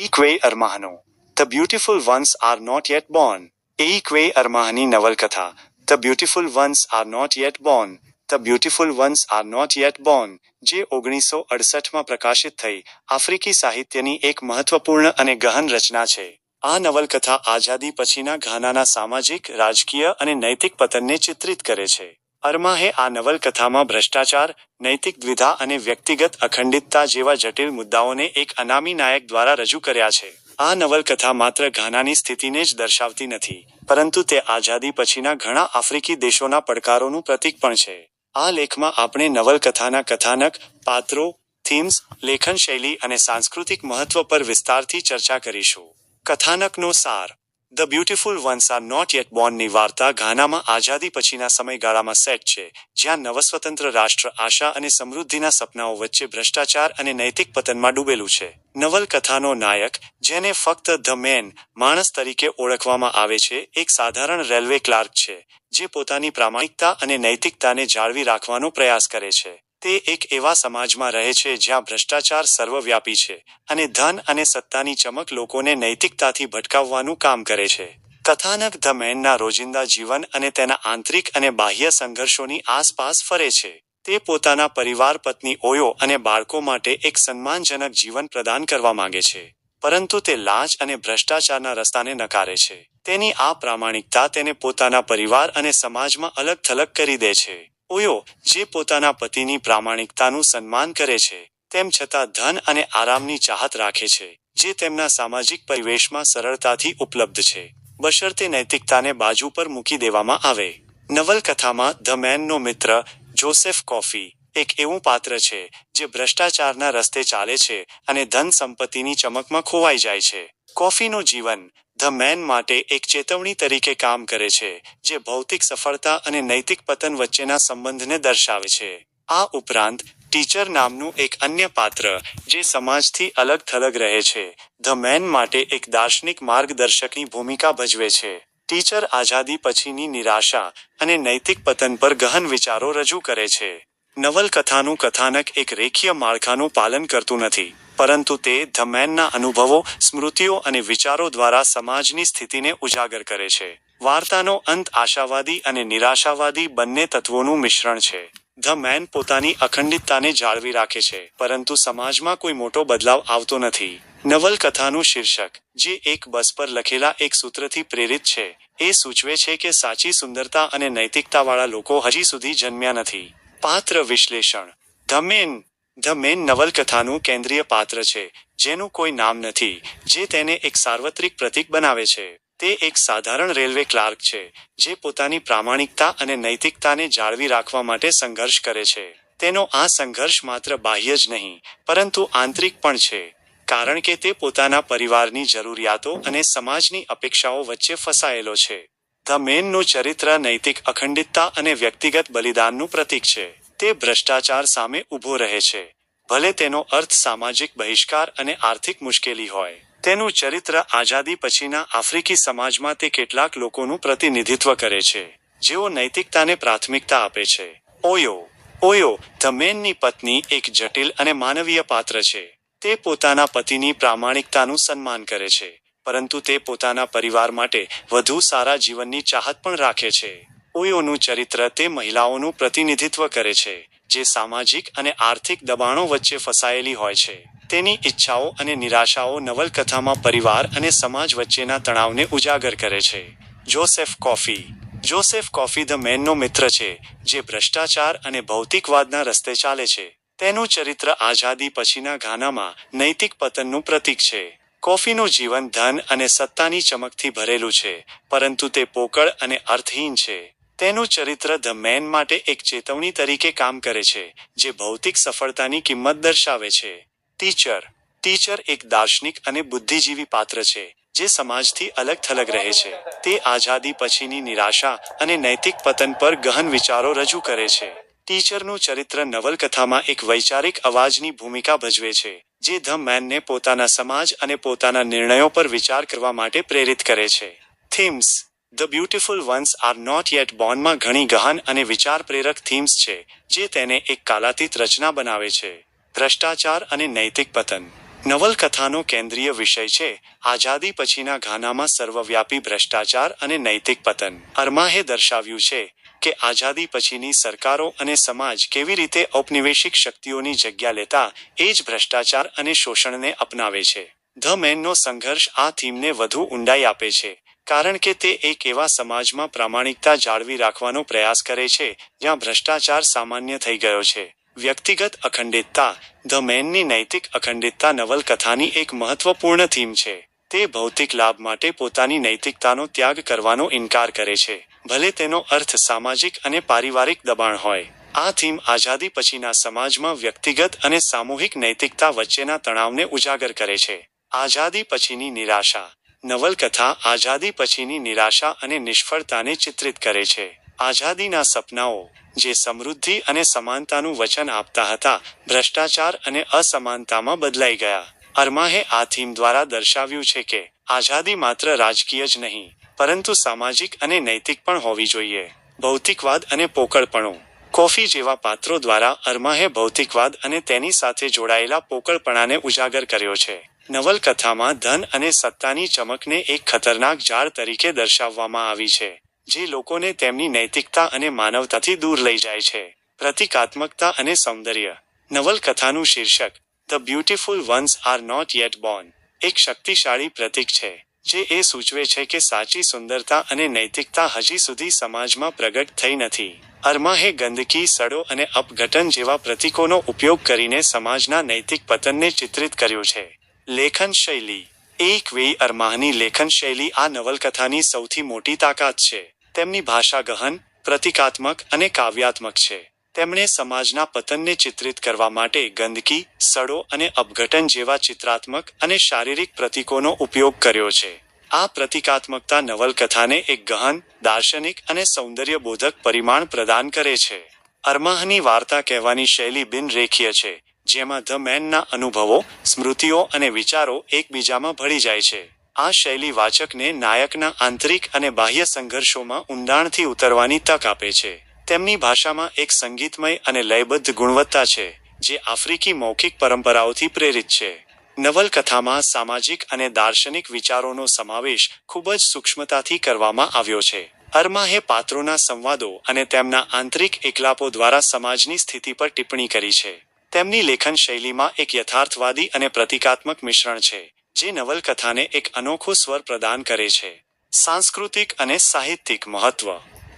Eque Armahano. The beautiful ones are not yet born. Eque Armahani નવલકથા The beautiful ones are not yet born. The beautiful ones are not yet born. જે ઓગણીસો અડસઠમાં પ્રકાશિત થઈ આફ્રિકી સાહિત્યની એક મહત્વપૂર્ણ અને ગહન રચના છે આ નવલકથા આઝાદી પછીના ઘાનાના સામાજિક રાજકીય અને નૈતિક પતનને ચિત્રિત કરે છે અરમાહે આ નવલકથામાં ભ્રષ્ટાચાર, નૈતિક દ્વિધા અને વ્યક્તિગત અખંડિતતા જેવા જટિલ મુદ્દાઓને એક અનામી નાયક દ્વારા રજૂ કર્યા છે. આ નવલકથા માત્ર ઘાનાની સ્થિતિને જ દર્શાવતી નથી, પરંતુ તે આઝાદી પછીના ઘણા આફ્રિકી દેશોના પડકારોનું પ્રતીક પણ છે. આ લેખમાં આપણે નવલકથાના કથાનક, પાત્રો, થીમ્સ લેખન શૈલી અને સાંસ્કૃતિક મહત્વ પર વિસ્તારથી ચર્ચા કરીશું. કથાનકનો સાર the beautiful ones are not yet બોર્નની વાર્તા ઘાનામાં આઝાદી પછીના સમયગાળામાં સેટ છે, જ્યાં નવસ્વતંત્ર રાષ્ટ્ર આશા અને સમૃદ્ધિના સપનાઓ વચ્ચે ભ્રષ્ટાચાર અને નૈતિક પતનમાં ડૂબેલું છે. નવલકથાનો નાયક, જેને ફક્ત ધ મેન, માણસ તરીકે ઓળખવામાં આવે છે, એક સાધારણ રેલવે ક્લાર્ક છે, જે પોતાની પ્રામાણિકતા અને નૈતિકતાને જાળવી રાખવાનો પ્રયાસ કરે છે. તે એક એવા સમાજમાં રહે છે જ્યાં ભ્રષ્ટાચાર સર્વવ્યાપી છે અને ધન અને સત્તાની ચમક લોકોને નૈતિકતાથી ભટકાવવાનું કામ કરે છે. કથાનક ધ મેનના રોજિંદા જીવન અને તેના આંતરિક અને બાહ્ય સંઘર્ષોની આસપાસ ફરે છે. તે પોતાના પરિવાર, પત્ની, ઓયો અને બાળકો માટે એક સન્માનજનક જીવન પ્રદાન કરવા માંગે છે. પરંતુ તે લાંચ અને ભ્રષ્ટાચારના રસ્તાને નકારે છે. તેની આ પ્રામાણિકતા તેને પોતાના પરિવાર અને સમાજમાં અલગ થલગ કરી દે છે. ઓયો, જે પોતાના પતિની પ્રામાણિકતાનું સન્માન કરે છે, તેમ છતાં ધન અને આરામની ચાહત રાખે છે, જે તેમના સામાજિક પરિવેશમાં સરળતાથી ઉપલબ્ધ છે. બશર્તે નૈતિકતાને બાજુ પર મૂકી દેવામાં આવે. નવલકથામાં ધ મેનનો મિત્ર, જોસેફ કોફી, એક એવું પાત્ર છે, જે ભ્રષ્ટાચારના રસ્તે ચાલે છે અને ધન સંપત્તિની ચમકમાં ખોવાઈ જાય છે. કોફીનું જીવન ધ મેન માટે એક ચેતવણી તરીકે કામ કરે છે, જે ભૌતિક સફળતા અને નૈતિક પતન વચ્ચેના સંબંધને દર્શાવે છે. આ ઉપરાંત, ટીચર નામનું એક અન્ય પાત્ર, જે સમાજથી અલગ થલગ રહે છે, ધ મેન માટે એક દાર્શનિક માર્ગદર્શકની ભૂમિકા ભજવે છે. ટીચર આઝાદી પછીની નિરાશા અને નૈતિક પતન પર ગહન વિચારો રજૂ કરે છે. નવલકથાનું કથાનક એક રેખીય માળખાનું પાલન કરતું નથી. પરંતુ તે ધ મેનના અનુભવો, સ્મૃતિઓ અને વિચારો દ્વારા સમાજની સ્થિતિને ઉજાગર કરે છે. વાર્તાનો અંત આશાવાદી અને નિરાશાવાદી બંને તત્વોનું મિશ્રણ છે. ધ મેન પોતાની અખંડિતતાને જાળવી રાખે છે, પરંતુ સમાજમાં કોઈ મોટો બદલાવ આવતો નથી. નવલકથાનું શીર્ષક, જે એક બસ પર લખેલા એક સૂત્રથી પ્રેરિત છે, એ સૂચવે છે કે સાચી સુંદરતા અને નૈતિકતાવાળા લોકો હજી સુધી જન્મ્યા નથી. પાત્ર વિશ્લેષણ, ધ મેન ધ મેન નવલકથાનું કેન્દ્રીય પાત્ર છે, જેનું કોઈ નામ નથી, જે તેને એક સાર્વત્રિક પ્રતીક બનાવે છે. તે એક સાધારણ રેલવે ક્લાર્ક છે, જે પોતાની પ્રામાણિકતા અને નૈતિકતાને જાળવી રાખવા માટે સંઘર્ષ કરે છે. તેનો આ સંઘર્ષ માત્ર બાહ્ય જ નહીં, પરંતુ આંતરિક પણ છે, કારણ કે તે પોતાના પરિવારની જરૂરિયાતો અને સમાજની અપેક્ષાઓ વચ્ચે ફસાયેલો છે. ધ મેનનું ચરિત્ર નૈતિક અખંડિતતા અને વ્યક્તિગત બલિદાનનું પ્રતીક છે. તે ભ્રષ્ટાચાર સામે ઊભો રહે છે. ભલે તેનો અર્થ સામાજિક બહિષ્કાર અને આર્થિક મુશ્કેલી હોય. તેનું ચરિત્ર આઝાદી પછીના આફ્રિકી સમાજમાં તે કેટલાક લોકોનું પ્રતિનિધિત્વ કરે છે. જેઓ નૈતિકતાને પ્રાથમિકતા આપે છે. ઓયો ઓયો, ધ મેનની પત્ની એક જટિલ અને માનવીય પાત્ર છે. તે પોતાના પતિની પ્રામાણિકતાનું સન્માન કરે છે. પરંતુ તે પોતાના પરિવાર માટે વધુ સારા જીવનની ચાહત પણ રાખે છે. ઓયોનું ચરિત્ર તે મહિલાઓનું પ્રતિનિધિત્વ કરે છે, જે સામાજિક અને આર્થિક દબાણો વચ્ચે ફસાયેલી હોય છે. તેની ઈચ્છાઓ અને નિરાશાઓ નવલકથામાં પરિવાર અને સમાજ વચ્ચેના તણાવને ઉજાગર કરે છે. Joseph Koffi. Joseph Koffi the મેનનો મિત્ર છે, જે ભ્રષ્ટાચાર અને ભૌતિકવાદના રસ્તે ચાલે છે. તેનું ચરિત્ર આઝાદી પછીના ઘાનામાં નૈતિક પતનનું પ્રતીક છે. કોફીનું જીવન ધન અને સત્તાની ચમકથી ભરેલું છે, પરંતુ તે પોકળ અને અર્થહીન છે. તેનું ચરિત્ર ધ મેન માટે એક ચેતવણી તરીકે કામ કરે છે, જે ભૌતિક સફળતાની કિંમત દર્શાવે છે. ટીચર. ટીચર એક દાર્શનિક અને બુદ્ધિજીવી પાત્ર છે, જે સમાજથી અલગ થલગ રહે છે. તે આઝાદી પછીની નિરાશા અને નૈતિક પતન પર ગહન વિચારો રજૂ કરે છે. ટીચરનું ચરિત્ર નવલકથામાં એક વૈચારિક અવાજની ભૂમિકા ભજવે છે, જે ધ મેનને પોતાના સમાજ અને પોતાના નિર્ણયો પર વિચાર કરવા માટે પ્રેરિત કરે છે. Themes. The beautiful ones are not yet બોર્નમાં ઘણી ગહન અને વિચાર પ્રેરક થીમ્સ છે, જે તેને એક કાલાતીત રચના બનાવે છે. ભ્રષ્ટાચાર અને નૈતિક પતન. નવલકથાનો કેન્દ્રીય વિષય છે, આઝાદી પછીના ઘાનામાં સર્વવ્યાપી ભ્રષ્ટાચાર અને નૈતિક પતન. અરમાહે દર્શાવ્યું છે કે આઝાદી પછીની સરકારો અને સમાજ કેવી રીતે ઔપનિવેશિક શક્તિઓની જગ્યા લેતા એ જ ભ્રષ્ટાચાર અને શોષણને અપનાવે છે. ધ મેનનો સંઘર્ષ આ થીમને વધુ ઊંડાઈ આપે છે. કારણ કે તે એક એવા સમાજમાં પ્રામાણિકતા જાળવી રાખવાનો પ્રયાસ કરે છે, જ્યાં ભ્રષ્ટાચાર સામાન્ય થઈ ગયો છે. વ્યક્તિગત અખંડિતતા, ધ મેનની નૈતિક અખંડિતતા નવલકથાની એક મહત્વપૂર્ણ થીમ છે. તે ભૌતિક લાભ માટે પોતાની નૈતિકતાનો ત્યાગ કરવાનો ઇનકાર કરે છે. ભલે તેનો અર્થ સામાજિક અને પારિવારિક દબાણ હોય. આ થીમ આઝાદી પછીના સમાજમાં વ્યક્તિગત અને સામૂહિક નૈતિકતા વચ્ચેના તણાવને ઉજાગર કરે છે. આઝાદી પછીની નિરાશા. નવલકથા આઝાદી પછીની નિરાશા અને નિષ્ફળતાને ચિત્રિત કરે છે. આઝાદીના સપનાઓ, જે સમૃદ્ધિ અને સમાનતાનું વચન આપતા હતા, ભ્રષ્ટાચાર અને અસમાનતામાં બદલાઈ ગયા. અરમાહે આ થીમ દ્વારા દર્શાવ્યું છે કે, આઝાદી માત્ર રાજકીય જ નહીં, પરંતુ સામાજિક અને નૈતિક પણ હોવી જોઈએ. ભૌતિકવાદ અને પોકળપણું. કોફી જેવા પાત્રો દ્વારા અરમાહે ભૌતિકવાદ અને તેની સાથે જોડાયેલા પોકળપણાને ઉજાગર કર્યો છે. નવલકથામાં ધન અને સત્તાની ચમકને એક ખતરનાક જાળ તરીકે દર્શાવવામાં આવી છે, જે લોકોને તેમની નૈતિકતા અને માનવતાથી દૂર લઈ જાય છે. પ્રતિકાત્મકતા અને સૌંદર્ય. નવલકથાનું શીર્ષક, the beautiful ones are not yet born એક શક્તિશાળી પ્રતીક છે, જે એ સૂચવે છે કે સાચી સુંદરતા અને નૈતિકતા હજી સુધી સમાજમાં પ્રગટ થઈ નથી. અરમાહે ગંદકી, સડો અને અપઘટન જેવા પ્રતીકોનો ઉપયોગ કરીને સમાજના નૈતિક પતનને ચિત્રિત કર્યું છે. લેખન શૈલી એક વે અરમાહની લેખન શૈલી આ નવલકથાની સૌથી મોટી તાકાત છે. તેમની ભાષા ગહન, પ્રતિકાત્મક અને કાવ્યાત્મક છે. તેમણે સમાજના પતનને ચિત્રિત કરવા માટે ગંદકી, સડો અને અપઘટન જેવા ચિત્રાત્મક અને શારીરિક પ્રતીકોનો ઉપયોગ કર્યો છે. આ પ્રતિકાત્મકતા નવલકથાને એક ગહન, દાર્શનિક અને સૌંદર્યબોધક પરિમાણ પ્રદાન કરે છે. અરમાહની વાર્તા કહેવાની શૈલી બિનરેખીય છે. જેમાં ધ મેનના અનુભવો, સ્મૃતિઓ અને વિચારો એકબીજામાં ભળી જાય છે. આ શૈલી વાચકને નાયકના આંતરિક અને બાહ્ય સંઘર્ષોમાં ઊંડાણથી ઉતરવાની તક આપે છે. તેમની ભાષામાં એક સંગીતમય અને લયબદ્ધ ગુણવત્તા છે, જે આફ્રિકી મૌખિક પરંપરાઓથી પ્રેરિત છે. નવલકથામાં સામાજિક અને દાર્શનિક વિચારોનો સમાવેશ ખૂબ જ સૂક્ષ્મતાથી કરવામાં આવ્યો છે. અરમાહે પાત્રોના સંવાદો અને તેમના આંતરિક એકલાપો દ્વારા સમાજની સ્થિતિ પર ટિપ્પણી કરી છે. તેમની લેખન શૈલીમાં એક યથાર્થવાદી અને પ્રતિકાત્મક મિશ્રણ છે, જે નવલકથાને એક અનોખો સ્વર પ્રદાન કરે છે. સાંસ્કૃતિક અને સાહિત્યિક મહત્વ.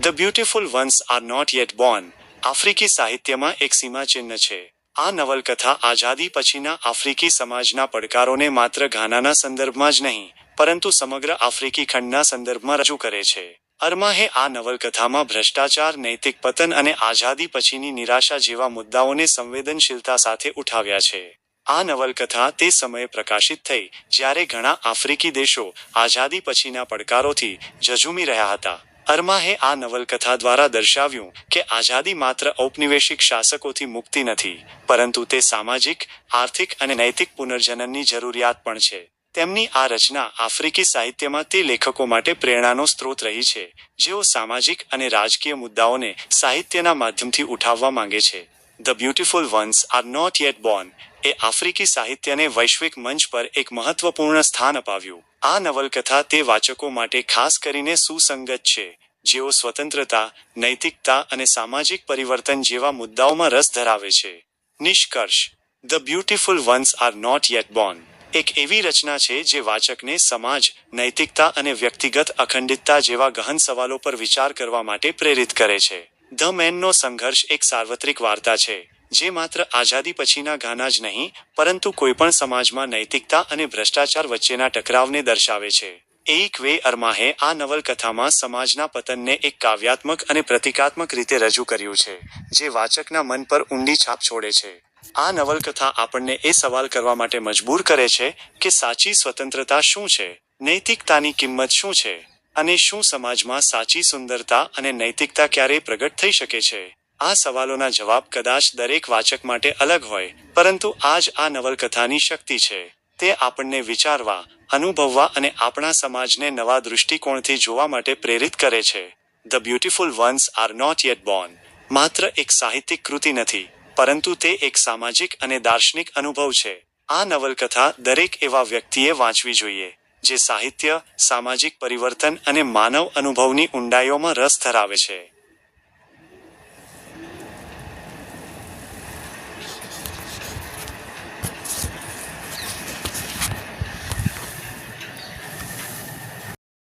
The beautiful ones are not yet born આફ્રિકી સાહિત્યમાં એક સીમાચિહ્ન છે. આ નવલકથા આઝાદી પછીના આફ્રિકી સમાજના પડકારોને માત્ર ઘાનાના સંદર્ભમાં જ નહીં, પરંતુ સમગ્ર આફ્રિકી ખંડના સંદર્ભમાં રજૂ કરે છે. અરમાહે આ નવલકથામાં ભ્રષ્ટાચાર, નૈતિક પતન અને આઝાદી પછીની નિરાશા જેવા મુદ્દાઓને સંવેદનશીલતા સાથે ઉઠાવ્યા છે. આ નવલકથા તે સમયે પ્રકાશિત થઈ, જ્યારે ઘણા આફ્રિકી દેશો આઝાદી પછીના પડકારોથી ઝઝૂમી રહ્યા હતા. અરમાહે આ નવલકથા દ્વારા દર્શાવ્યું કે આઝાદી માત્ર ઔપનિવેશિક શાસકોથી મુક્તિ નથી, પરંતુ તે સામાજિક, આર્થિક અને નૈતિક પુનર્જનનની જરૂરિયાત પણ છે. તેમની આ રચના આફ્રિકી સાહિત્યમાં તે લેખકો માટે પ્રેરણાનો સ્ત્રોત રહી છે, જેઓ સામાજિક અને રાજકીય મુદ્દાઓને સાહિત્યના માધ્યમથી ઉઠાવવા માંગે છે. The beautiful ones are not yet born એ આફ્રિકી સાહિત્યને વૈશ્વિક મંચ પર એક મહત્વપૂર્ણ સ્થાન અપાવ્યું. આ નવલકથા તે વાચકો માટે ખાસ કરીને સુસંગત છે, જેઓ સ્વતંત્રતા, નૈતિકતા અને સામાજિક પરિવર્તન જેવા મુદ્દાઓમાં રસ ધરાવે છે. નિષ્કર્ષ the beautiful ones are not yet born એક એવી રચના છે જે વાચકને સમાજ, નૈતિકતા અને વ્યક્તિગત અખંડિતતા જેવા ગહન સવાલો પર વિચાર કરવા માટે પ્રેરિત કરે છે. ધ મેનનો સંઘર્ષ એક સાર્વત્રિક વાર્તા છે, જે માત્ર આઝાદી પછીના ગાના જ નહીં, પરંતુ કોઈપણ સમાજમાં નૈતિકતા અને ભ્રષ્ટાચાર વચ્ચેના ટકરાવને દર્શાવે છે. એક વે અરમાહે આ નવલકથામાં સમાજના પતનને એક કાવ્યાત્મક અને પ્રતિકાત્મક રીતે રજૂ કર્યું છે, જે વાચકના મન પર ઊંડી છાપ છોડે છે. આ નવલકથા આપણને એ સવાલ કરવા માટે મજબૂર કરે છે કે સાચી સ્વતંત્રતા શું છે, નૈતિકતાની કિંમત શું છે, અને શું સમાજમાં સાચી સુંદરતા અને નૈતિકતા ક્યારેય પ્રગટ થઈ શકે છે. આ સવાલોના જવાબ કદાચ દરેક વાચક માટે અલગ હોય, પરંતુ આ જ આ નવલકથાની શક્તિ છે. તે આપણને વિચારવા, અનુભવવા અને આપણા સમાજને નવા દૃષ્ટિકોણથી જોવા માટે પ્રેરિત કરે છે. The beautiful ones are not yet born માત્ર એક સાહિત્યિક કૃતિ નથી, પરંતુ તે એક સામાજિક અને દાર્શનિક અનુભવ છે. આ નવલકથા દરેક એવા વ્યક્તિએ વાંચવી જોઈએ, જે સાહિત્ય, સામાજિક પરિવર્તન અને માનવ અનુભવની ઊંડાઈઓમાં રસ ધરાવે છે.